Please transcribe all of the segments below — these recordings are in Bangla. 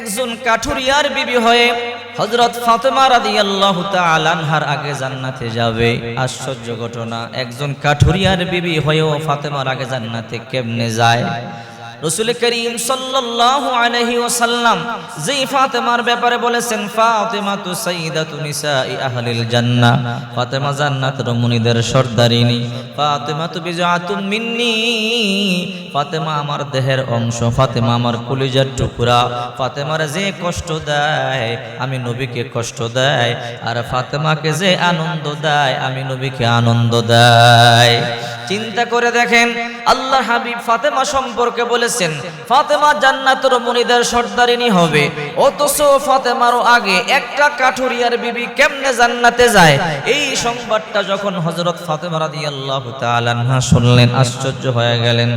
একজন কাঠুরিয়ার বিবি হয়ে হজরত ফাতেমা রাদি আল্লাহ আলানহার আগে জান্নাতে যাবে। আশ্চর্য ঘটনা, একজন কাঠুরিয়ার বিবি হয়েও ফাতেমার আগে জান্নাতে কেমনে যায়? রসুল করিম সাল্লাল্লাহু আলাইহি ওয়াসাল্লাম যেই ফাতেমার ব্যাপারে বলেছেন ফাতেমা তু সাইয়্যিদাতু নিসাই আহলিল জান্নাহ ফাতেমা জান্নাতের মুনিদের সর্দারিনী। ফাতেমা তু বিজাতুম মিন্নি ফাতেমা আমার দেহের অংশ, ফাতেমা আমার কলিজার টুকরা, ফাতেমার যে কষ্ট দেয় আমি নবীকে কষ্ট দেয়, আর ফাতেমাকে যে আনন্দ দেয় আমি নবীকে আনন্দ দেয়। চিন্তা করে দেখেন আল্লাহ হাবিব ফাতেমা সম্পর্কে বলেছেন, ফাতেমা জান্নাতর মনিদের সর্দারিনী হবে। অথচ ফাতেমারও আগে একটা কাঠুরিয়ার বিবি কেমনে জান্নাতে যায়? এই সংবাদটা যখন হযরত ফাতেমা রাদিয়াল্লাহু তাআলা শুনলেন, আশ্চর্য হয়ে গেলেন।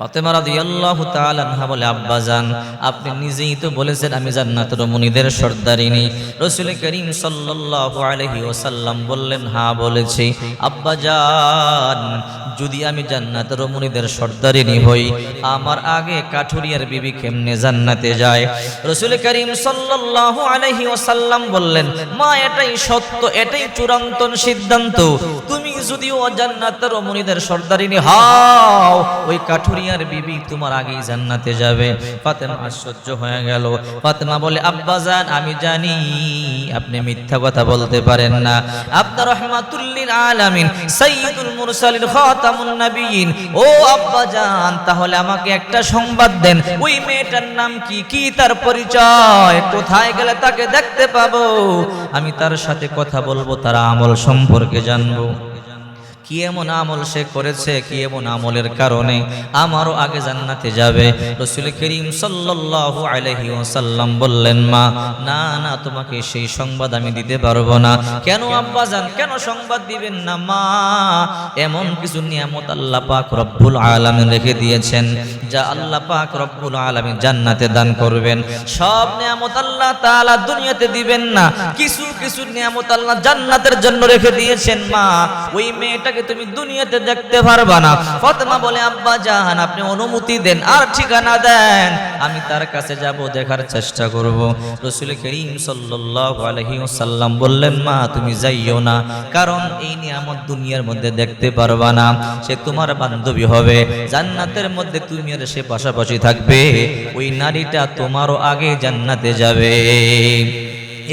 ফাতেমা রাদিয়াল্লাহু তাআলা আনহা বলে, আব্বা জান আপনি নিজেই তো বলেছেন আমি জান্নাতের সর্দারিনী। রাসূল করিম সাল্লাল্লাহু আলাইহি ওয়াসাল্লাম বললেন হ্যাঁ বলেছি। আব্বা জান যদি আমি জান্নাতের সর্দারিনী হই, আমার আগে কাঠুরিয়ার বিবি কেমনে জান্নাতে যায়? রাসূল করিম সাল্লাল্লাহু আলাইহি ওয়াসাল্লাম বললেন, মা, এটাই সত্য, এটাই চূড়ান্ত সিদ্ধান্ত। তুমি যদিও জান্নাতের মুনিদের সর্দারিনী, হও, ওই কাঠুরিয়ার বিবি তোমার আগেই জান্নাতে যাবে। ফাতেমা আশ্চর্য হয়ে গেল। ফাতেমা বলে আমি জানি আপনি মিথ্যা কথা বলতে পারেন না। আপনার আলামিন মুরসালিন, খাতামুন ও তাহলে আমাকে একটা সংবাদ দেন। ওই মেয়েটার নাম কি কি তার পরিচয়, কোথায় গেলে তাকে দেখতে পাবো? আমি তার সাথে কথা বলব, তার আমল সম্পর্কে জানব। কি এমন আমল সে করেছে, কি এমন আমলের কারণে আমারও আগে জান্নাতে যাবে? রসুল করিম সাল্লাল্লাহু আলাইহি ওয়াসাল্লাম বললেন, মা, না না, তোমাকে সেই সংবাদ আমি দিতে পারব না। কেন আব্বা জান, কেন সংবাদ দিবেন না, মা? এমন কিছু নিয়ামত আল্লাহ পাক রব্বুল আলামিন রেখে দিয়েছেন, যা আল্লাহ পাক রব্বুল আলামিন জান্নাতে দান করবেন। সব নিয়ামত আল্লাহ তাআলা দুনিয়াতে দিবেন না। কিছু কিছু নিয়ামত আল্লাহ জান্নাতের জন্য রেখে দিয়েছেন, মা। ওই মেয়েটাকে তুমি দুনিয়াতে দেখতে পারবা না। ফাতেমা বলে, আব্বা জাহান, আপনি অনুমতি দেন, আর ঠিকানা দেন। আমি তার কাছে যাব, দেখার চেষ্টা করব। রাসূল করিম সাল্লাল্লাহু আলাইহি ওয়াসাল্লাম বললেন, মা, তুমি যাইও না, কারণ এই নিয়ামত দুনিয়ার মধ্যে দেখতে পারবা না। সে তোমার বান্ধবী হবে, জান্নাতের মধ্যে তুমি আর সে পাশাপাশি থাকবে। ওই নারীটা তোমারও আগে জান্নাতে যাবে।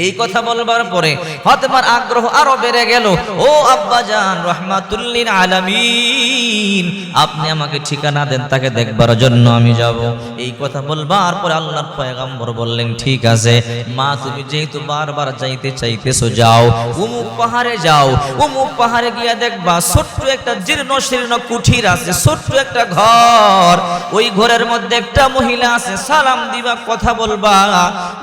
এই কথা বলবার পরে ফাতেমার আগ্রহ আরও বেড়ে গেল। ও আব্বা জান রহমাতুল্লিন আলামিন, আপনি আমাকে ঠিকানা দেন, তাকে দেখবার জন্য আমি যাব। এই কথা বলবার পরে আল্লাহর পয়গম্বর বললেন, ঠিক আছে, মা, তুমি যেহেতু বারবার যাইতে চাইতেছো, যাও। উমুক পাহাড়ে যাও। উমুক পাহাড়ে গিয়া দেখবা ছোট্ট একটা জীর্ণ শীর্ণ কুঠির আছে, ছোট্ট একটা ঘর। ওই ঘরের মধ্যে একটা মহিলা আছে, সালাম দিবা, কথা বলবা।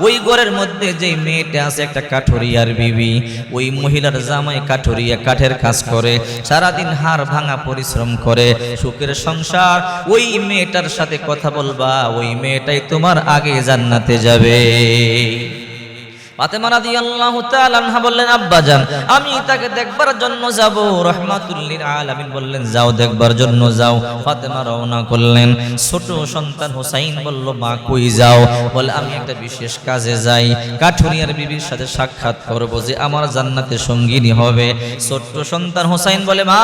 ওই ঘরের মধ্যে যে মেয়েটা আছে একটা কাঠরিয়ার বিবি। ওই মহিলার জামাই কাঠুরিয়া কাঠের কাজ করে, সারাদিন হাড় ভাঙা পরিশ্রম করে, সুখের সংসার। ওই মেয়েটার সাথে কথা বলবা, ওই মেয়েটাই তোমার আগে জান্নাতে যাবে। সাক্ষাৎ যে আমার জান্নাতে সঙ্গিনী হবে। ছোট্ট সন্তান হোসাইন বলে, মা,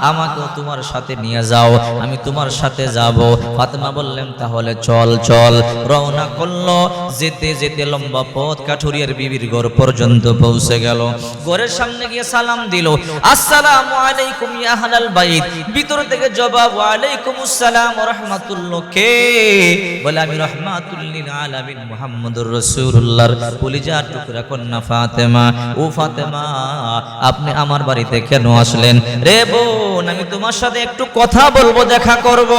আমাকেও তোমার সাথে নিয়ে যাও। আমি তোমার সাথে যাব। ফাতেমা বললেন, তাহলে চল চল। রওনা করল। যেতে যেতে লম্বা পথ কাঠুরিয়ার বিবির ঘর পর্যন্ত পৌঁছে গেল। ঘরের সামনে গিয়ে সালাম দিল, আসসালামু আলাইকুম ইয়া আহলাল বাইত। ভিতর থেকে জবাব আলাইকুম আসসালাম ওয়া রাহমাতুল্লাহ কে? বলে, আমি রাহমাতুল্লিল আলামিন মুহাম্মদুর রাসূলুল্লাহর। কলিজার টুকরা কন্যা ফাতেমা। ও ফাতেমা, আপনি আমার বাড়িতে কেন আসলেন? রে বোন, আমি তোমার সাথে একটু কথা বলব, দেখা করব।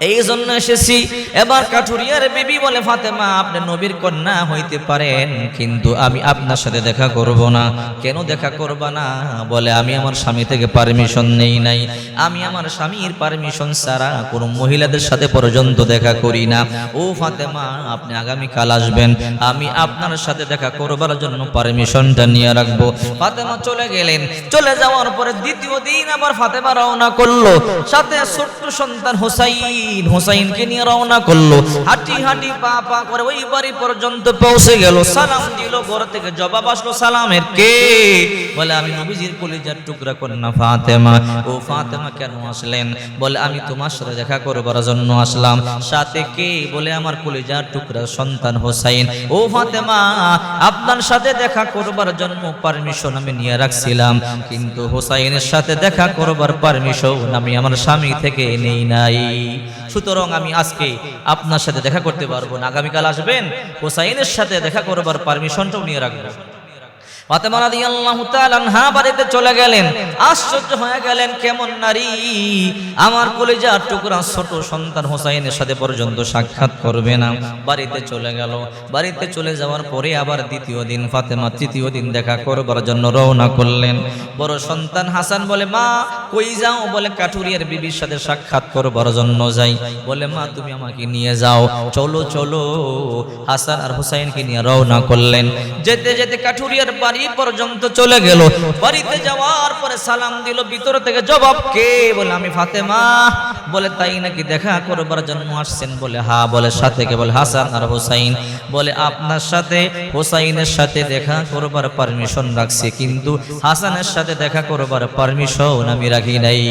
এই জন্য এসেছি। এবার কাঠুরিয়ার বিবি বলে, ফাতেমা, আপনি নবীর কন্যা হইতে পারেন, কিন্তু আমি আপনার সাথে দেখা করব না। কেন দেখা করব না? বলে, আমি আমার স্বামী থেকে পারমিশন নেই নাই। আমি আমার স্বামীর পারমিশন ছাড়া কোনো মহিলাদের সাথে পর্যন্ত দেখা করি না। ও ফাতেমা, আপনি আগামী কাল আসবেন। আমি আপনার সাথে দেখা করবার জন্য পারমিশনটা নিয়ে রাখব। ফাতেমা চলে গেলেন। চলে যাওয়ার পরে দ্বিতীয় দিন আবার ফাতেমা রওনা করল। সাথে ছোট্ট সন্তান হোসাইন। নিয়ে রওনা করল। হাঁটি হাঁটি পা পা করে ওই বাড়ি পর্যন্ত পৌঁছে গেল। সালাম দিল, ঘর থেকে জবাব আসলো সালামের কে? বলে, আমি নবীজির কলিজার টুকরা কন্যা ফাতেমা। ও ফাতেমা কেন আসলেন? বলে, আমি তোমার সাথে দেখা করবার জন্য আসলাম। সাথে কে? বলে, আমার কলিজার টুকরা সন্তান হোসাইন। ও ফাতেমা, আপনার সাথে দেখা করবার জন্য পারমিশন আমি নিয়ে রাখছিলাম। কিন্তু হোসাইনের সাথে দেখা করবার পারমিশন আমি আমার স্বামী থেকে নেই নাই। সুতরাং আমি আজকে আপনার সাথে দেখা করতে পারব না। আগামীকাল আসবেন, হোসাইনের সাথে দেখা করবার পারমিশনটাও নিয়ে রাখব। ফাতেমা রাদিয়াল্লাহু তাআলা আনহা বাড়িতে চলে গেলেন। আশ্চর্য হয়ে গেলেন, কেমন নারী? আমার কলিজার টুকরা ছোট সন্তান হোসাইনের সাথে পর্যন্ত সাক্ষাৎ করবে না। বাড়িতে চলে গেল। বাড়িতে চলে যাওয়ার পরে আবার দ্বিতীয় দিন ফাতেমা তৃতীয় দিন দেখা করবার জন্য রওনা করলেন। বড় সন্তান হাসান বলে, মা, কই যাও? বলে, কাঠুরিয়ার বিবির সাথে সাক্ষাৎ করবার জন্য যাই। বলে, মা, তুমি আমাকে নিয়ে যাও। চলো চলো। হাসান আর হুসাইনকে নিয়ে রওনা করলেন। যেতে যেতে কাঠুরিয়ার বাড়ি পর্যন্ত চলে গেল। বাড়িতে যাওয়ার পরে সালাম দিল, ভিতর থেকে জবাব, কে? বলে, আমি ফাতেমা। বলে, তাই নাকি দেখা করবার জন্য আসছেন? বলে, হা। বলে, সাথে কে? বলে, হাসান আর হুসাইন। বলে, আপনার সাথে, হুসাইনের সাথে দেখা করবার পারমিশন রাখছি, কিন্তু হাসানের সাথে দেখা করবার পারমিশন আমি রাখি নাই।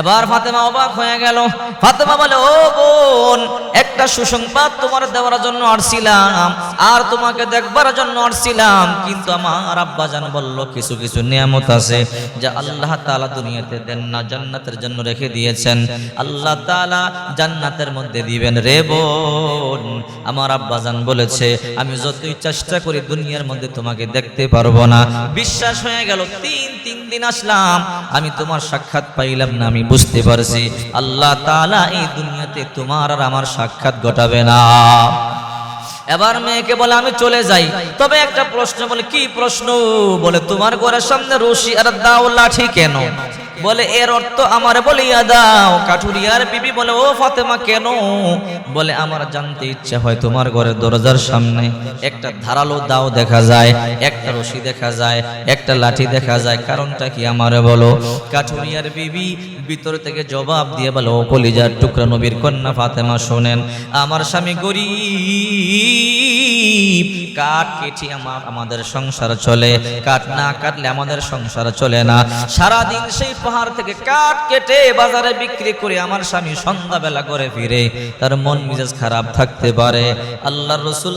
এবার ফাতেমা অবাক হয়ে গেল। ফাতেমা বলে, ও বোন, একটা সুসংবাদ তোমার দেওয়ার জন্য আসছিলাম, আর তোমাকে দেখবার জন্য আসছিলাম। কিন্তু আমার আব্বাজান বলল, কিছু কিছু নিয়ামত আছে যা আল্লাহ তাআলা দুনিয়াতে দেন না, জান্নাতের জন্য রেখে দিয়েছেন। আল্লাহ তাআলা জান্নাতের মধ্যে দিবেন রে বোন। আমার আব্বাজান বলেছে, আমি যতই চেষ্টা করি দুনিয়ার মধ্যে তোমাকে দেখতে পারব না। বিশ্বাস হয়ে গেল, তিন তিন দিন আসলাম, আমি তোমার সাক্ষাৎ পাইলাম না, আমি বুঝতে পারছি। আল্লাহ তালা এই দুনিয়াতে তোমার আর আমার সাক্ষাৎ ঘটাবে না। এবার মেয়েকে বলে, আমি চলে যাই। তবে একটা প্রশ্ন বলে, কি প্রশ্ন? বলে, তোমার ঘরের সামনে রশি আর দাও লাঠি কেন? বলে, এর অর্থ আমার বলিয়া দাও। কাঠুরিয়ার বিবি বলে, ও ফাতেমা, কেন? বলে, আমার জানতে ইচ্ছে হয় তোমার ঘরের দরজার সামনে একটা ধারালো দাও দেখা যায়, একটা রশি দেখা যায়, একটা লাঠি দেখা যায়। কারণটা কি আমারে বলো? কাঠুরিয়ার বিবি ভিতর থেকে জবাব দিয়ে বলো, ও কলিজার টুকরা নবীর কন্যা ফাতেমা, শোনেন, আমার স্বামী গরিব। কাঠ কেটে আমার আমাদের সংসার চলে, কাঠ না কাটলে আমাদের সংসার চলে না। সারাদিন সেই পাহাড় থেকে কাঠ কেটে বাজারে বিক্রি করে আমার স্বামী সন্ধ্যাবেলা করে ফিরে। তার মন মেজাজ খারাপ থাকতে পারে। আল্লাহ রসুল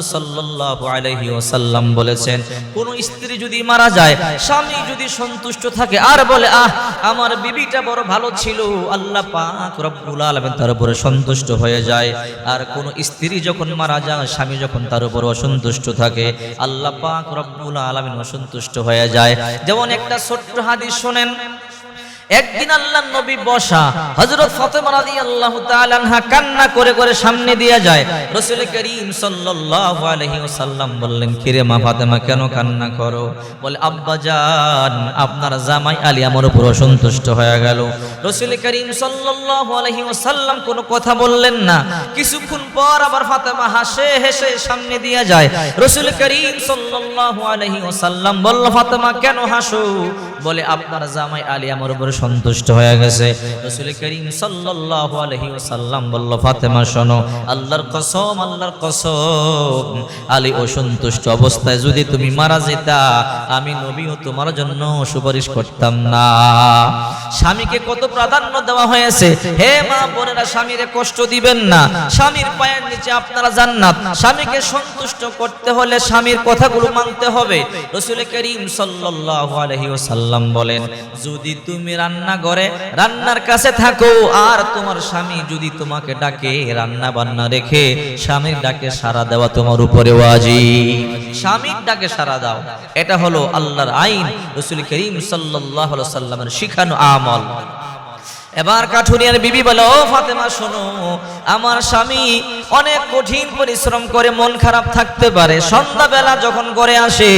আলাইহি ওয়াসাল্লাম বলেছেন, কোন স্ত্রী যদি মারা যায়, স্বামী যদি সন্তুষ্ট থাকে, আর বলে, আহ, আমার বিবিটা বড় ভালো ছিল, আল্লাহ পাক রব্বুল আলামিন তার উপরে সন্তুষ্ট হয়ে যায়। আর কোন স্ত্রী যখন মারা যায়, স্বামী যখন তার উপর অসন্তুষ্ট থাকে, আল্লাহ পাক রব্বুল আলামিন অসন্তুষ্ট হয়ে যায়। যেমন একটা ছোট্ট হাদিস শোনেন একদিন আল্লাহ নবী বসা, হযরত ফাতেমা কান্না করে করে সামনে দিয়ে যায়। রাসূল করিম সাল্লাল্লাহু বললেন, কিরে মা ফাতেমা, কেন কান্না করো? বলে, আব্বা জান, আপনার জামাই আলী আমার উপর অসন্তুষ্ট হয়ে গেল। রাসূল করিম সাল্লাল্লাহু আলাইহি ওয়াসাল্লাম কোনো কথা বললেন না। কিছুক্ষণ পর আবার ফাতেমা হাসে হেসে সামনে দিয়ে যায়। রাসূল করিম সাল্লাল্লাহু আলাইহি ওয়াসাল্লাম বলল, ফাতেমা, কেন হাসো? বলে, আপনার জামাই আলী আমার উপর সন্তুষ্ট হয়ে গেছে। রাসূল করিম সাল্লাল্লাহু আলাইহি বলল, ফাতেমা, শোনো, আল্লাহর কসম আল্লাহর কসম। আলী অসন্তুষ্ট অবস্থায় যদি তুমি মারা যেতা, আমি নবীও তোমার জন্য সুপারিশ করতাম না। স্বামীকে কত প্রাধান্য দেওয়া হয়েছে। হে মা বোনেরা, স্বামীরে কষ্ট দিবেন না। স্বামীর পায়ের নিচে আপনারা জান্নাত। স্বামীকে সন্তুষ্ট করতে হলে স্বামীর কথাগুলো মানতে হবে। রসুল করিম সাল্লাল্লাহু আলাইহি বলেন, যদি তুমি রান্না করে, রান্নার কাছে থাকো। আর তোমার স্বামী যদি তোমাকে ডাকে, রান্না বান্না রেখে, স্বামীর ডাকে সারা দেওয়া তোমার উপরে ওয়াজি স্বামীর ডাকে সারা দাও। এটা হলো আল্লাহর আইন। রসুল করিম সাল্লাহ সাল্লামের শিখানো আমল। এবার কাঠুরিয়ার বিবি বলে, ও ফাতেমা, শোনো, আমার স্বামী অনেক কঠিন পরিশ্রম করে মন খারাপ থাকতে পারে। সন্ধ্যাবেলা যখন ঘরে আসে,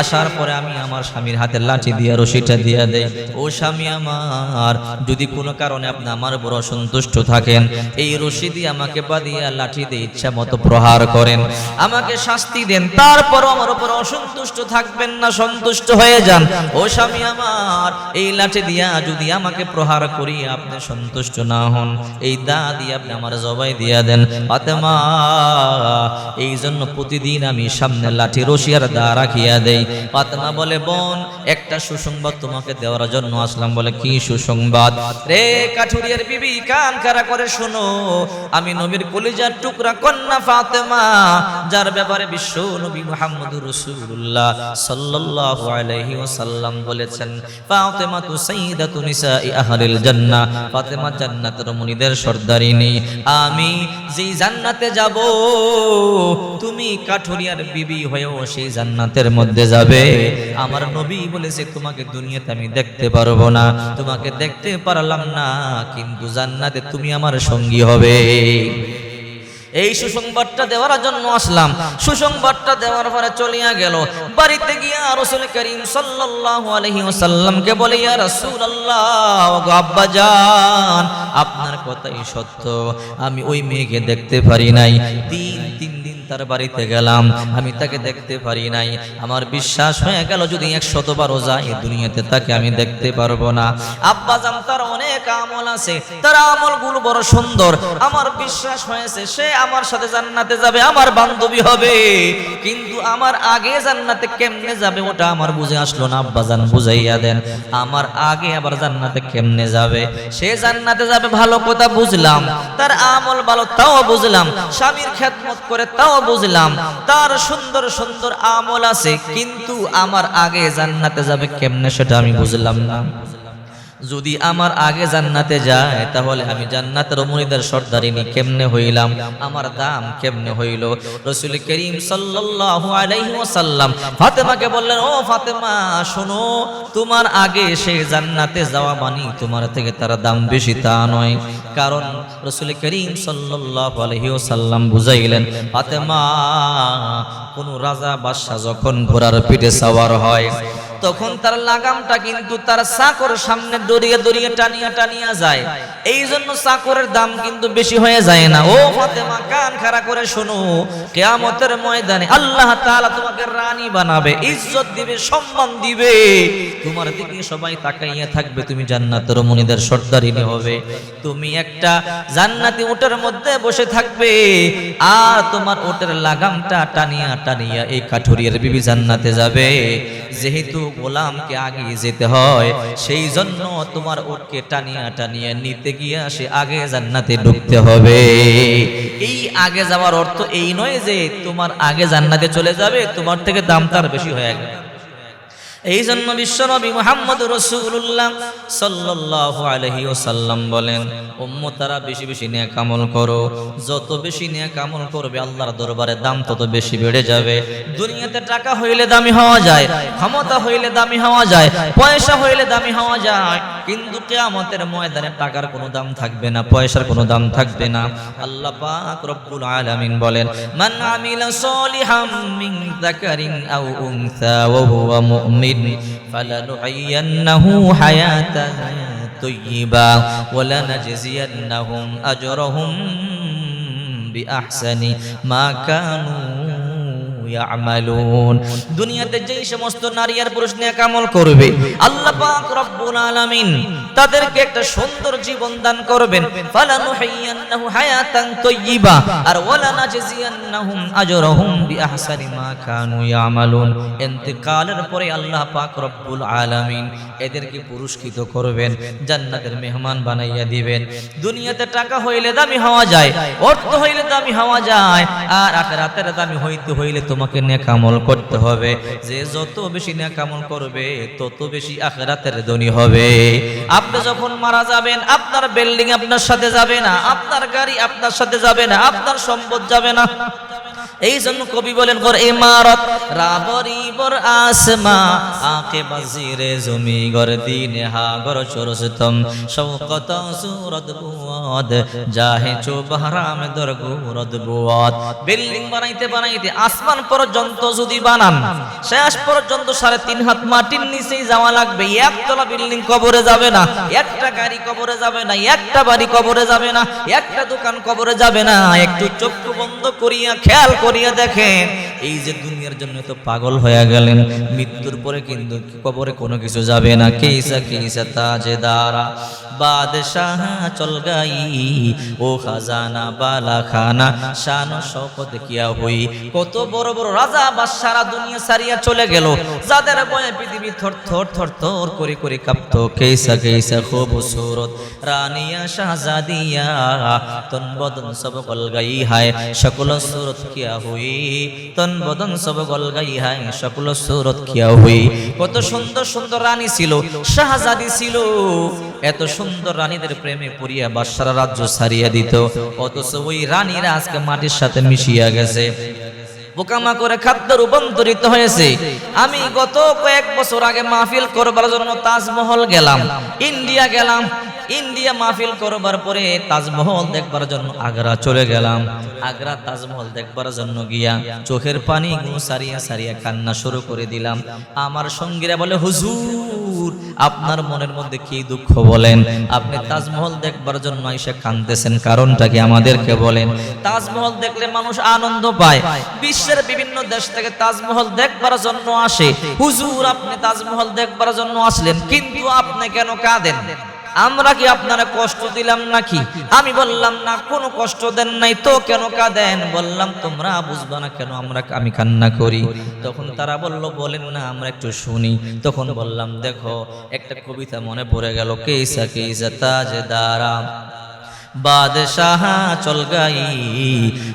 আসার পরে আমি আমার স্বামীর হাতে লাঠি দিয়ে, রশিটা দিয়ে দেই। ও স্বামী আমার, যদি কোনো কারণে আপনি আমার উপর অসন্তুষ্ট থাকেন, এই রশি দিয়ে আমাকে বাঁধিয়ে লাঠি দিয়ে ইচ্ছা মতো প্রহার করেন। আমাকে শাস্তি দেন, তারপরও আমার উপর অসন্তুষ্ট থাকবেন না, সন্তুষ্ট হয়ে যান। ও স্বামী আমার, এই লাঠি দিয়া যদি আমাকে প্রহার করিয়া আপনি সন্তুষ্ট না হন, এই দা দিয়ে আপনি আমার জবাই দিয়া দেন। ফাতেমা, এই জন্য প্রতিদিন আমি সামনে লাঠি রশিয়ার দা রাখিয়া দেই। ফাতেমা বলে, বোন, একটা সুসংবাদ তোমাকে দেওয়ার জন্য আসলাম। বলে, কি সুসংবাদ? রে কাঠুরিয়ার বিবি, কান খারা করে শোনো। আমি নবীর কলিজার টুকরা কন্যা ফাতেমা, যার ব্যাপারে বিশ্ব নবী মুহাম্মদুর রাসূলুল্লাহ সাল্লাল্লাহু আলাইহি ওয়াসাল্লাম বলেছেন ফাতেমা তু সাইয়্যিদাতু নিসাই আহলিল জান্নাহ। ফাতেমা জান্নাতের মুনিদের সর্দারিনী। আমি যেই জান্নাতে যাব, তুমি কাঠুরিয়ার বিবি হয়েও সেই জান্নাতের মধ্যে যাবে। আমার নবী বলেছে, তোমাকে দুনিয়াতে আমি দেখতে পারব না। তোমাকে দেখতে পারলাম না, কিন্তু জান্নাতে তুমি আমার সঙ্গী হবে। এই সুসংবাদটা দেওয়ার জন্য আসলাম। সুসংবাদটা দেওয়ার পরে চলিয়া গেল। বাড়িতে গিয়া রসুল করিম সাল্লাল্লাহু আলাইহি ওয়াসাল্লামকে বলে, ইয়া রাসূলুল্লাহ, ওগো আব্বাজান আপনার কথাই সত্য। আমি ওই মেয়েকে দেখতে পারি নাই। তিন তিন তার বাড়িতে গেলাম। আমি তাকে দেখতে পারি নাই। আমার বিশ্বাস হয়ে গেল যদি একশতবারও যাই দুনিয়াতে তাকে আমি দেখতে পারব না। আব্বাজান তার অনেক আমল আছে। তার আমলগুলো বড় সুন্দর। আমার বিশ্বাস হয়েছে সে আমার সাথে জান্নাতে যাবে, আমার বান্ধবী হবে। কিন্তু আমার আগে জান্নাতে কেমনে যাবে ওটা আমার বুঝে আসলো না। আব্বাজান বুঝাইয়া দেন, আমার আগে আবার জান্নাতে কেমনে যাবে? সে জান্নাতে যাবে ভালো কথা বুঝলাম। তার আমল ভালো তাও বুঝলাম। স্বামীর খেদমত করে তাও বুঝলাম, তার সুন্দর সুন্দর আমল আছে, কিন্তু আমার আগে জান্নাতে যাবে কেমনে সেটা আমি বুঝলাম না। যদি আমার আগে জান্নাতে যায়, তাহলে আমি জান্নাতের মনিদের সর্দারিনী কেমনে হইলাম? আমার দাম কেমনে হইল? রসুল করিম ওয়াসাল্লাম ফাতেমাকে বললেন, ও ফাতেমা, শোনো, তোমার আগে সে জান্নাতে যাওয়া মানি তোমার থেকে তার দাম বেশি তা নয়। কারণ রসুল করিম সাল্লাল্লাহু ওয়াসাল্লাম বুঝাইলেন, ফাতেমা, কোন রাজা বাদশাহ যখন ঘোড়ার পিঠে সাওয়ার হয় তখন তার লাগামটা কিন্তু তার চাকর সামনে দড়িয়ে দড়িয়ে টানিয়া টানিয়া যায়। এই জন্য চাকরের দাম কিন্তু বেশি হয়ে যায় না। ও ফাতেমা, কান খাড়া করে শোনো, কেয়ামতের ময়দানে আল্লাহ তাআলা তোমাকে রানী বানাবে, ইজ্জত দিবে, সম্মান দিবে। তোমার দিকে সবাই তাকাইয়া থাকবে, তুমি জান্নাতের মনিদের সর্দারিনী হবে। তুমি একটা জান্নাতি উটের মধ্যে বসে থাকবে, আর তোমার ওটের লাগামটা টানিয়া টানিয়া এই কাঠুরিয়ার বিবি জান্নাতে যাবে। যেহেতু গোলামকে আগে যেতে হয়। সেই জন্য তোমার ওটকে টানিয়া টানিয়া নিতে গিয়া সে আগে জান্নাতে ঢুকতে হবে। এই আগে যাওয়ার অর্থ এই নয় যে তোমার আগে জান্নাতে চলে যাবে, তোমার থেকে দাম তার বেশি হয়ে গেল। এই জন্য বিশ্বনবী মুহাম্মদ রসুল্লাহ সাল্লাল্লাহু আলাইহি ওয়াসাল্লাম বলেন, উম্মতারা বেশি বেশি নেক আমল করো। যত বেশি নেক আমল করবে আল্লাহর দরবারে দাম তত বেশি বেড়ে যাবে। দুনিয়াতে টাকা হইলে দামি হওয়া যায়, ক্ষমতা হইলে দামি হওয়া যায়, পয়সা হইলে দামি হওয়া যায়। কিন্তু কিয়ামতের ময়দানে টাকার কোনো দাম থাকবে না, পয়সার কোনো দাম থাকবে না। আল্লাহ পাক রব্বুল আলামিন বলেন, মান আমিলা সলিহাম মিন যাকারিন আও উনসা ওয়া হুয়া মুমিন। الطيب فلنعينه حياة طيبا ولنجزينهم أجرهم بأحسن ما كانوا দুনিয়াতে যেই সমস্ত নারী আর পুরুষ নেক আমল করবে, আল্লাহ পাক রব্বুল আলামিন তাদেরকে একটা সুন্দর জীবন দান করবেন। হায়াতান আর ওয়ালা আজরাহুম বিআহসানি মা কানু ইয়ামালুন। পরে আল্লাহ পাক রব্বুল আলামিন এদেরকে পুরস্কৃত করবেন, জান্নাতের মেহমান বানাইয়া দিবেন। দুনিয়াতে টাকা হইলে দামি হওয়া যায়, অর্থ হইলে দামি হওয়া যায়, আর আখেরাতের দামি হইতে হইলে তোমাকে নেকামল করতে হবে। যে যত বেশি নেকামল করবে, তত বেশি আখেরাতের ধনী হবে। আপনি যখন মারা যাবেন, আপনার বিল্ডিং আপনার সাথে যাবে না, আপনার গাড়ি আপনার সাথে যাবে না, আপনার সম্পদ যাবে না। এই জন্য কবি বলেন গর ইমারত রাবরি বর আসমা, আকে বাজিরে জমি গর দিনে হা গর চরসতম শৌকত সুরত বুয়াদ জাহে চো বহরাম দর গুরদ বুয়াদ। বিল্ডিং বানাইতে বানাইতে আসমান পর্যন্ত যদি বানান, শেষ পর্যন্ত সাড়ে তিন হাত মাটির নিচেই যাওয়া লাগবে। একতলা বিল্ডিং কবরে যাবে না, একটা গাড়ি কবরে যাবে না, একটা বাড়ি কবরে যাবে না, একটা দোকান কবরে যাবে না। একটু চক্ষু বন্ধ করিয়া, খেয়াল করিয়া দেখেন, এই যে দুনিয়ার জন্য তো পাগল হয়ে গেলেন। মৃত্যুর পরে কিন্তু কবরে কোনো কিছু যাবে না। কেসা কেসা তাজেদারা। বাদশাহ চল গাই, ও খাজানা বালা খানা শান শপথ কিয়া হই। কত বড় বড় রাজা বা সারা দুনিয়া সারিয়া চলে গেল। যাদের বয়ে পৃথিবী থর থর থর থর করে করে কাঁপত। কেসা কেসা খুব সুরত রানিয়া শাহজাদিয়া তন বদন সব গল গাই হায়। সকল সুরত কিয়া হই। তন বদন সব সকল সুরত কিয়া হই। কত সুন্দর সুন্দর রানী ছিল, শাহজাদি ছিল। এত সুন্দর রানীদের প্রেমে পড়িয়া বাদশারা রাজ্য সারিয়া দিত। অথচ ওই রানীরা আজকে মাটির সাথে মিশিয়া গেছে। বোকামা করে খাদ্য রূপান্তরিত হয়েছে। আমি গত কয়েক বছর আগে মাহফিল করবার জন্য তাজমহল গেলাম, ইন্ডিয়া গেলাম। ইন্ডিয়া মাহফিল করবার পরে তাজমহল দেখবার জন্য আগ্রা চলে গেলাম। আগ্রা তাজমহল দেখবার জন্য গিয়া চোখের পানি সারিয়া সারিয়া কান্না শুরু করে দিলাম। আমার সঙ্গীরা বলে, হুজুর, আপনার মনের মধ্যে কি দুঃখ বলেন? আপনি তাজমহল দেখবার জন্য এসে কাঁদতেছেন, কারণটা কি আমাদেরকে বলেন? তাজমহল দেখলে মানুষ আনন্দ পায়। বিশ্বের বিভিন্ন দেশ থেকে তাজমহল দেখবার জন্য আসে। হুজুর, আপনি তাজমহল দেখবার জন্য আসলেন, কিন্তু আপনি কেন কাঁদেন? আমরা কি আপনারা কষ্ট দিলাম নাকি? আমি বললাম, না, কোনো কষ্ট দেন নাই। তো কেন কাঁদেন? বললাম, তোমরা বুঝবা না কেন আমরা, আমি কান্না করি। তখন তারা বলল, বলেন না, আমরা একটু শুনি। তখন বললাম, দেখো, একটা কবিতা মনে পড়ে গেল কেসা কেসা তাজে দারা বাদশাহ, চল গাই,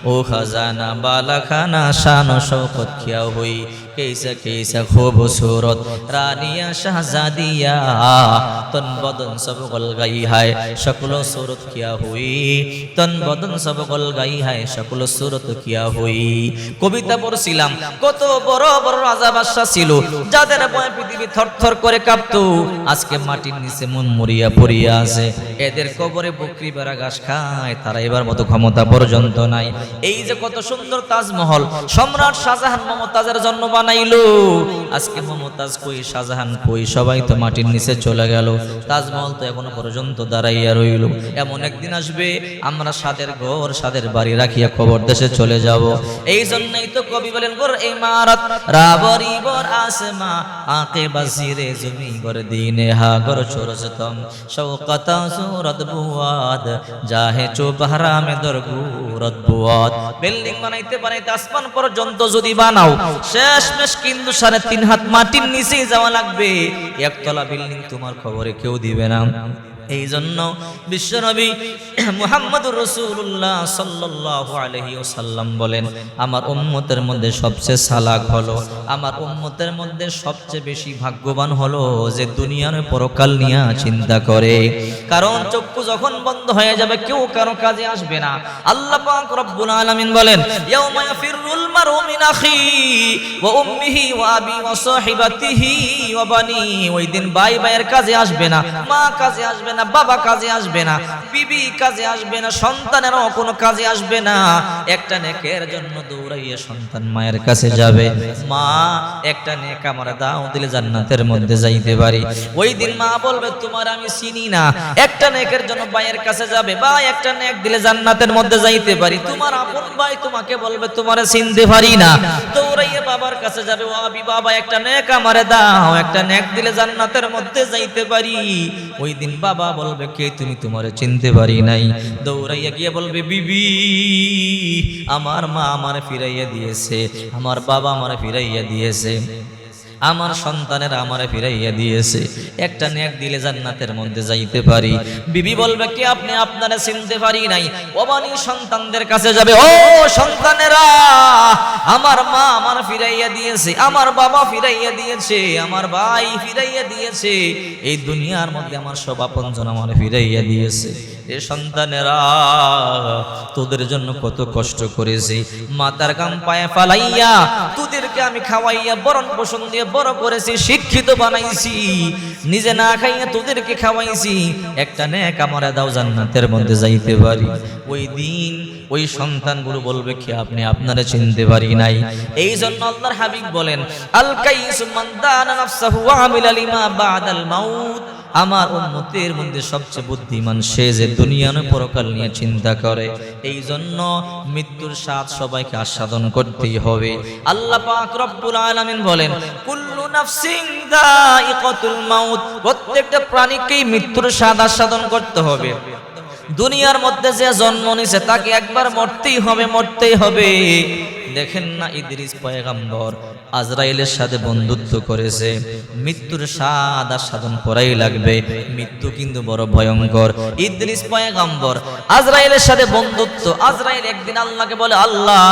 ও খাজানা বালা খানা শান শৌকত কিয়া হুই। কেসা কেসা খুব সুরত রানিয়া শাহজাদিয়া তন বদন সব গল গাই হায়, সকল সুরত কিয়া তন বদন সব গল গাই হায়, সকল সুরত কিয়া কবিতা পড়ছিলাম, কত বড় বড় রাজা বাদশা ছিল, যাদের বয়ে পৃথিবী থরথর করে কাঁপতো। আজকে মাটির নিচে মন মরিয়া পড়িয়া আছে। এদের কবরে বকরি বেড়া ঘাস খায়, তারা এবার মতো ক্ষমতা পর্যন্ত নাই। এই যে কত সুন্দর তাজমহল, সম্রাট শাহজাহান মমতাজের জন্য বানাইলো। আজকে মমতাজ কই, শাহজাহান কই, সবাই তো মাটির নিচে চলে গেল। তাজমহল তো এখনও পর্যন্ত দাঁড়াইয়া রইল। এমন একদিন আসবে, আমরা সাদের ঘর, সাদের বাড়ি রাখিয়া খবর দেশে চলে যাব। এই জন্যই তো কবি বলেন গোর ইমারত, রাবরি বর আসমা, আকে বাসিরে জমি গর দিনে হা গর চোরসতম শৌকতা সুরত বুয়াদ, জাহে চো বাহরা মে দরগুরত বুয়াদ। বিল্ডিং বানাইতে বানাইতে আসমান পর্যন্ত যদি বানাও, শেষ কিন্তু সাড়ে তিন হাত মাটির নিচেই যাওয়া লাগবে। একতলা বিল্ডিং তোমার খবরে কেউ দিবে না। এই জন্য বিশ্বনবী মুহাম্মদ রসুল্লাহ সাল্লাহ আলহি সাল্লাম বলেন, আমার উম্মতের মধ্যে সবচেয়ে সালাক হলো, আমার উম্মতের মধ্যে সবচেয়ে বেশি ভাগ্যবান হলো যে দুনিয়ার পরকাল নিয়ে চিন্তা করে। কারণ চক্ষু যখন বন্ধ হয়ে যাবে, কেউ কারও কাজে আসবে না। আল্লাহ পাক রব্বুল আলামিন বলেন ওই দিন ভাই ভাইয়ের কাজে আসবে না, মা কাজে আসবে না, বাবা কাজে আসবে না, বিবি কাজে আসবে না, সন্তানেরও কোনো কাজে আসবে না। একটা নেকের জন্য দৌড়াইয়া সন্তান মায়ের কাছে যাবে। মা, একটা নেক আমার দাও, দিলে জান্নাতের মধ্যে যাইতে পারি। ওই দিন মা বলবে, তোমার আমি চিনি না। একটা নেকের জন্য ভাইয়ের কাছে যাবে বা একটা নেক দিলে জান্নাতের মধ্যে যাইতে পারি। তোমার আপন ভাই তোমাকে বলবে, তোমার চিনতে পারি না। দৌড়াইয়া বাবার কাছে যাবে, ও আবি, বাবা, একটা নেক আমারে দাও, একটা নেক দিলে জান্নাতের মধ্যে যাইতে পারি। ওই দিন বাবা বলবে, কে তুমি? তোমার চিনতে পারি নাই। দৌড়াইয়া গিয়ে বলবে, বিবি, আমার মা আমার ফিরাইয়া দিয়েছে, আমার বাবা আমার ফিরাইয়া দিয়েছে। আমার সন্তানের আমারে ফিরাইয়া দিয়েছে। একটা নেক দিলে জান্নাতের মধ্যে যাইতে পারি। বিবি বলবে, কি আপনি আপনারা চিনতে পারি নাই? অবানি সন্তানদের কাছে যাবে, ও সন্তানেরা, আমার মা আমার ফিরাইয়া দিয়েছে, আমার বাবা ফিরাইয়া দিয়েছে, আমার ভাই ফিরাইয়া দিয়েছে, এই দুনিয়ার মধ্যে আমার সব আপনজন আমার ফিরাইয়া দিয়েছে। এ সন্তানেরা, তোদের জন্য কত কষ্ট করেছি। মাতার গাম পায়ে ফালাইয়া, তোদেরকে আমি খাওয়াইয়া বরণ পোষণ দিয়ে বড় করেছি শিক্ষিত বানাইছি, নিজে না খাইয়া তোদেরকে খাওয়াইছি। একটা নেক আমার দাও জান্নাতের মধ্যে যাইতে পারি। ওই দিন ওই সন্তানগুলো বলবে কি, আপনি আপনারা চিনতে পারি নাই। এই জন্য আল্লাহর হাবিব বলেন, আল কাইসু মান দানা নাফসাহু ওয়া আমিলা লিমা বাদাল মাউত। আমার উন্মতের মধ্যে সবচেয়ে বুদ্ধিমান সে যে দুনিয়ার পরকাল নিয়ে চিন্তা করে এই জন্য মৃত্যুর স্বাদ সবাইকে আস্বাদন করতেই হবে। আল্লাহ পাক রব্বুল আলামিন বলেন, কুল্লু নাফসিন দাইকাতুল মাউত প্রত্যেকটা প্রাণীকেই মৃত্যুর স্বাদ আস্বাদন করতে হবে। দুনিয়ার মধ্যে যে জন্ম নিছে, তাকে একবার মরতেই হবে মরতেই হবে। দেখেন না ইদ্রিস পয়গাম্বর আজরাইলের সাথে বন্ধুত্ব করেছে। মৃত্যুর স্বাদ আস্বাদন করাই লাগবে। মৃত্যু কিন্তু বড় ভয়ঙ্কর। ইদ্রিস পয়গাম্বর আজরাইলের সাথে বন্ধুত্ব। আজরাইল একদিন আল্লাহকে বলে, আল্লাহ,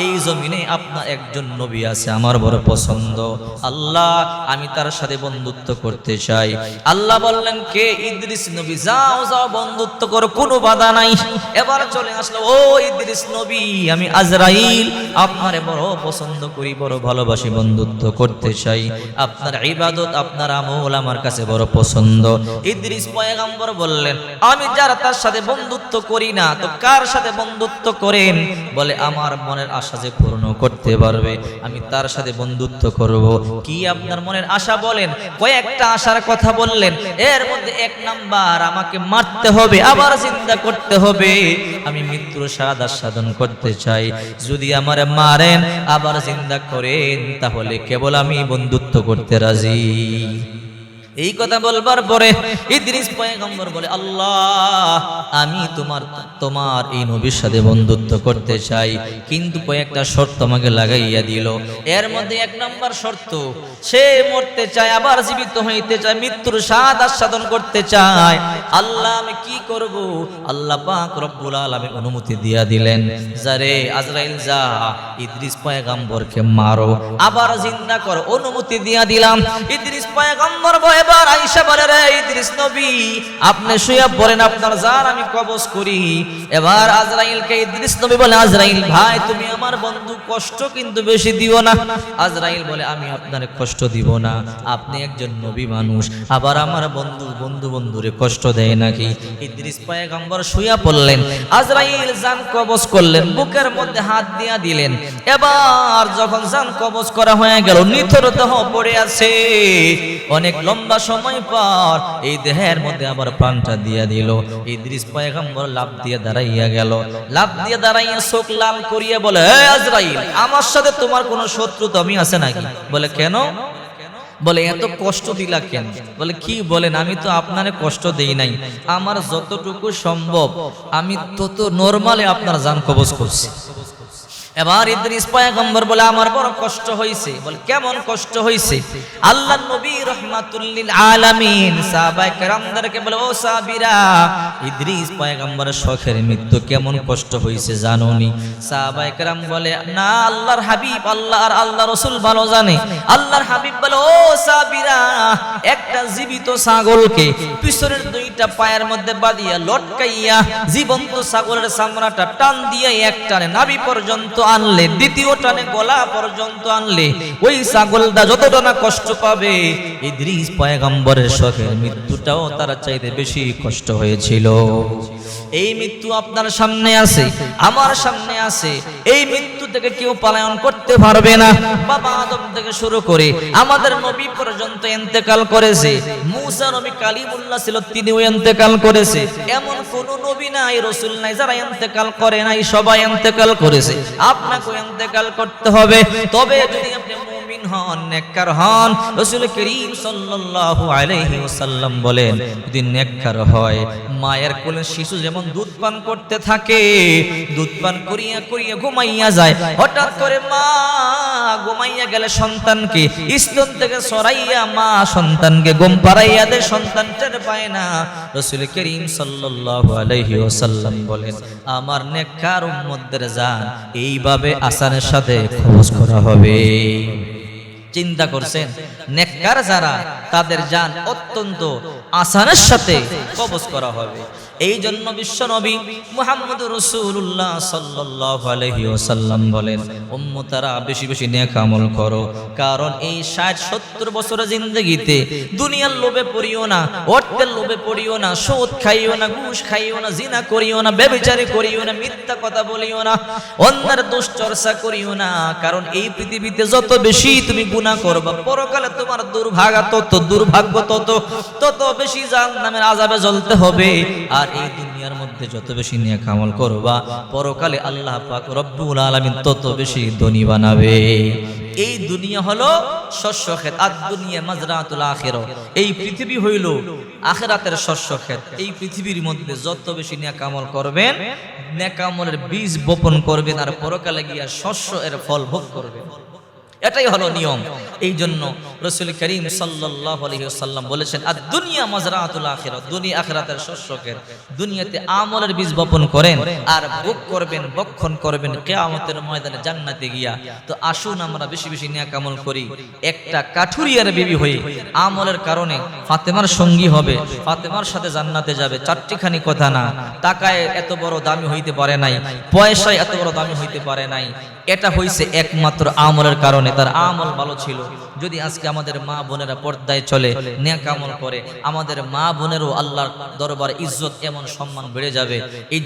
এই জমিনে আপনার একজন নবী আছে, আমার বড় পছন্দ। আল্লাহ, আমি তার সাথে বন্ধুত্ব করতে চাই। আল্লাহ বললেন, কে ইদ্রিস নবী? যাও যাও, বন্ধুত্ব করো, কোনো বাধা নাই। এবার চলে আসলো, ও ইদ্রিস নবী, আমি আজরাইল আপনারে বড় পছন্দ করি, বড় ভালোবাসি, বন্ধুত্ব করতে চাই। আপনার ইবাদত, আপনার আমল আমার কাছে বড় পছন্দ। ইদ্রিস পয়গাম্বর বললেন, আমি যারা তার সাথে বন্ধুত্ব করি না, তো কার সাথে বন্ধুত্ব করেন? বলে, আমার মনের আশা যে পূর্ণ করতে পারবে, আমি তার সাথে বন্ধুত্ব করব। কি আপনার মনের আশা বলেন? কয়েকটা আশার কথা বললেন। এর মধ্যে এক নাম্বার, আমাকে মারতে হবে, আবার চিন্তা করতে হবে। আমি মৃত্যুর স্বাদ আস্বাদন করতে চাই। যদি আমার মারেন আবার জিন্দা করেন তাহলে কেবল আমি বন্ধুত্ব করতে রাজি। এই কথা বলবার পরে ইদ্রিস পয়গম্বর বলে, আল্লাহ, আমি তোমার তোমার এই নবীর সাথে বন্ধুত্ব করতে চাই। কিন্তু কয়েকটা শর্ত আমাকে লাগাইয়া দিল। এর মধ্যে এক নম্বর শর্ত, সে মরতে চায়, আবার জীবিত হইতে চায়, মৃত্যুর স্বাদ আস্বাদন করতে চায়। আল্লাহ, আমি কি করব? আল্লাহ পাক রব্বুল আলামিন অনুমতি দিয়া দিলেন, যারে আজরাইল যা, ইদ্রিস পয়গম্বরকে মারো। আবার জিন্দা কর, অনুমতি দিয়া দিলাম। ইদ্রিস পয়গম্বর বয় এবার আইসা বলে, রে ইদ্রিস নবী, আপনি শুয়ে পড়েন, আপনার আমি কবজ করি। এবার আজরাইলকে ইদ্রিস নবী বলে, আজরাইল ভাই, তুমি আমার বন্ধু, কষ্ট কিন্তু বেশি দিও না। আজরাইল বলে, আমি আপনার কষ্ট দিব না, আপনি একজন নবী মানুষ, আবার আমার বন্ধু বন্ধু বন্ধুরে কষ্ট দেয় নাকি? ইদ্রিস পয়গম্বর শুয়া পড়লেন, আজরাইল জান কবজ করলেন, বুকের মধ্যে হাত দিয়া দিলেন। এবার যখন জান কবজ করা হয়ে গেল নিথর দেহ পড়ে আছে। অনেক লম্বা সময় পর এই দেহের মধ্যে আবার প্রাণটা দিয়া দিল। এই ইদ্রিস পয়গম্বর লাভ দিয়ে দাঁড়াইয়া গেল। লাভ দিয়ে দাঁড়াইয়া চোখ লাল করিয়া বলে আজরাইল, আমার সাথে তোমার কোনো শত্রু তুমি আছে নাকি? বলে, কেন? বলে, এত কষ্ট দিলা কেন? বলে, কি বলেন, আমি তো আপনারে কষ্ট দেই নাই। আমার যতটুকু সম্ভব, আমি তত নরমালে আপনার জান কবজ করছি। এবার ইদ্রিস পয়গম্বর বলে, আমার বড় কষ্ট হইছে। বলে, কেমন কষ্ট হইছে? আল্লাহ নবী রহমাতুল্লিল আলামিন সাহাবায়ে কেরামদেরকে বলে, ও সাহাবীরা, ইদ্রিস পয়গম্বরের শখের মৃত্যু কেমন কষ্ট হইছে জানোনি সাহাবায়ে কেরাম বলে, না, আল্লাহর হাবিব, আল্লাহ আর আল্লাহ রাসূল ভালো জানে। আল্লাহর হাবিব বলে, ও সাহাবীরা, একটা জীবিত ছাগলকে পিছনের দুইটা পায়ের মধ্যে বাঁধিয়া লটকাইয়া জীবন্ত ছাগলের চামড়াটা টান দিয়ে এক টানে নাভি পর্যন্ত আনলে দ্বিতীয় টানে গলা পর্যন্ত আনলে, ওই ছাগলটা যতটা না কষ্ট পাবে এই দৃশ পয়গম্বরের শখের মৃত্যুটাও তারা চাইতে বেশি কষ্ট হয়েছিল। এই মৃত্যু আপনার সামনে আছে, আমার সামনে আছে, এই মৃত্যু থেকে কেউ পালায়ন করতে পারবে না। বাবা আদম থেকে শুরু করে আমাদের নবী পর্যন্ত এন্তেকাল করেছে। মুসা নবী কালিমুল্লাহ ছিল, তিনিও এন্তেকাল করেছে। এমন কোন নবী নাই, রসুল নাই, যারা এন্তেকাল করে নাই, সবাই এন্তেকাল করেছে। আপনাকে এন্তেকাল করতে হবে। তবে যদি আপনি হন, নেককার হন। রসুল করিম সাল্লাল্লাহু আলাইহি ওয়াসাল্লাম বলেন, যদি নেককার হয়, মায়ের কোলে শিশু যেমন দুধ পান করতে থাকে, দুধ পান করিয়া করিয়া ঘুমাইয়া যায়। হঠাৎ করে মা ঘুমাইয়া গেলে সন্তানকে স্তন থেকে সরাইয়া মা সন্তানকে ঘুম পাড়াইয়া দেয়, সন্তান টের পায় না। রসুল করিম সাল্লাল্লাহু আলাইহি ওয়াসাল্লাম বলেন, আমার নেককার উম্মতদের জান, এইভাবে আসানের সাথে খোঁজ করা হবে। চিন্তা করছেন। নেককার যারা তাদের যান অত্যন্ত আসানের সাথে কবজ করা হবে। এই জন্য বিশ্ব নবী মুহাম্মদ রসুল্লাহ সাল্লাহ আলহি ওসাল্লাম বলেন, উম্মতারা, বেশি বেশি নেক আমল করো। কারণ এই ষাট সত্তর বছরের জিন্দগিতে দুনিয়ার লোভে পড়িও না, অর্থের লোভে পড়িও না সুদ খাইও না, ঘুষ খাইও না, জিনা করিও না ব্যবিচারে করিও না, মিথ্যা কথা বলিও না, অন্যের দোষ চর্চা করিও না। কারণ এই পৃথিবীতে যত বেশি তুমি গুনাহ করবা, পরকালে তোমার দুর্ভাগা তত দুর্ভাগ্য তত তত বেশি জান নামের আজাবে জ্বলতে হবে। আর এই দুনিয়ার মধ্যে যত বেশি নিয়ে কামল করবা, পরকালে আল্লাহ পাক রব্বুল আলামিন তত বেশি ধনী বানাবে। এই দুনিয়া হলো শস্য ক্ষেত, আর দুনিয়া মাজরাতুল আখির এই পৃথিবী হইল আখেরাতের শস্য ক্ষেত। এই পৃথিবীর মধ্যে যত বেশি নেকামল করবেন নেকামলের বীজ বপন করবেন, আর পরকালে গিয়া শস্য এর ফল ভোগ করবেন। এটাই হলো নিয়ম। এই জন্য রসুল করিম আলহিহাল্লাম বলেছেন আর দুনিয়া মজরাতুল আখির দুনিয়া আখরাতের শস্যকের, দুনিয়াতে আমলের বীজ বপন করেন আর ভোগ করবেন, বক্ষণ করবেন, কেয়ামতের ময়দানে জান্নাতে গিয়া। তো আসুন আমরা বেশি বেশি নিয়া কামল করি। একটা কাঠুরিয়ার বিবি হয়ে আমলের কারণে ফাতেমার সঙ্গী হবে, ফাতেমার সাথে জান্নাতে যাবে, চারটিখানি কথা না, টাকায় এত বড় দামি হইতে পারে নাই, পয়সায় এত বড় দামি হইতে পারে নাই। এটা হইছে একমাত্র আমলের কারণে, তার আমল ভালো ছিল। যদি আজকে আমাদের মা বোনেরা পর্দায় চলে, নেক আমল করে, আমাদের মা বোনেরও আল্লাহর দরবার ইজ্জত, এমন সম্মান বেড়ে যাবে। এই